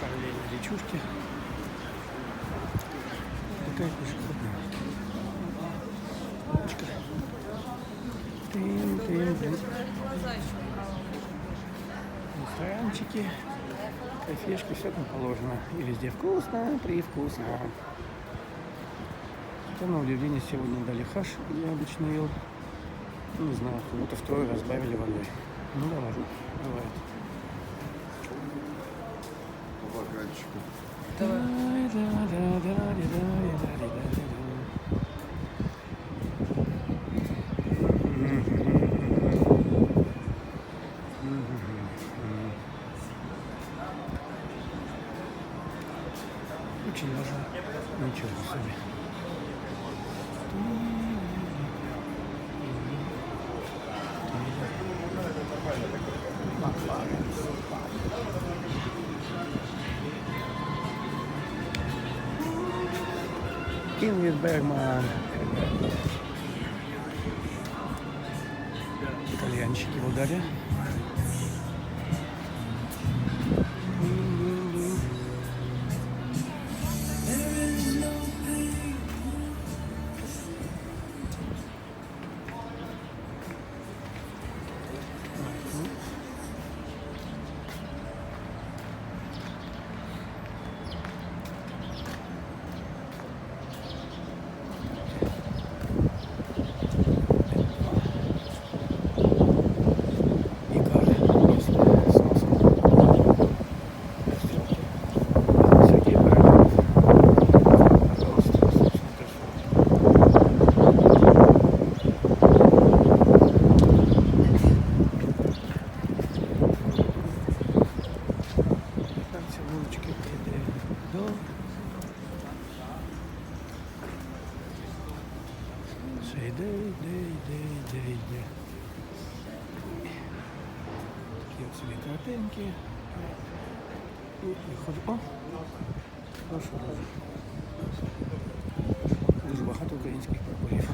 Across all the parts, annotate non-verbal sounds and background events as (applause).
параллельно речушке. Такая пешеходная. Улочка. Тын, тын, тын. Ресторанчики, кафешки, все там положено. И везде вкусно, привкусно. Хотя, на удивление, сегодня дали хаш, я обычно ел. Ну, Не знаю, будто втрое разбавили водой. Ну да ладно, бывает. Очень даже ничего себе. Ингрид Бергман. Кальянчики в ударе. Йде, йде, йде, йде, йде. Такі от собі картинки. І виходить. О! Прошу дуже. Багато українських прапорів.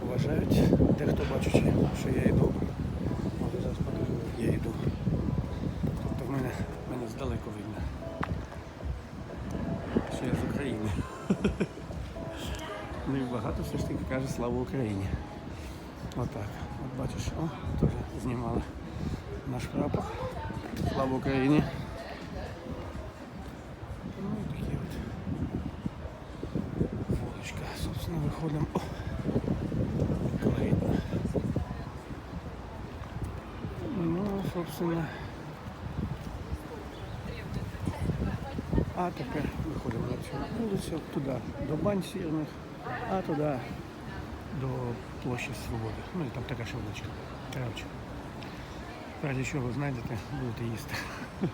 Поважають дехто бачучи, що я йду. Може зараз покажу, я йду. Тобто в мене, мене здалеку видно. Що я з України. (laughs) Ну і багато все ж таки каже слава Україні. Отак. От бачиш, о, теж знімали наш прапор. Слава Україні. Ну і такі от вуличка. Собственно, виходимо. О, колоритно. Ну, собственно. А тепер виходимо на цю вулицю, туди до бань сірних, а туди до площі Свободи. Ну і там така ще вуличка. Коротше. Раді чого ви знайдете, будете їсти. (laughs)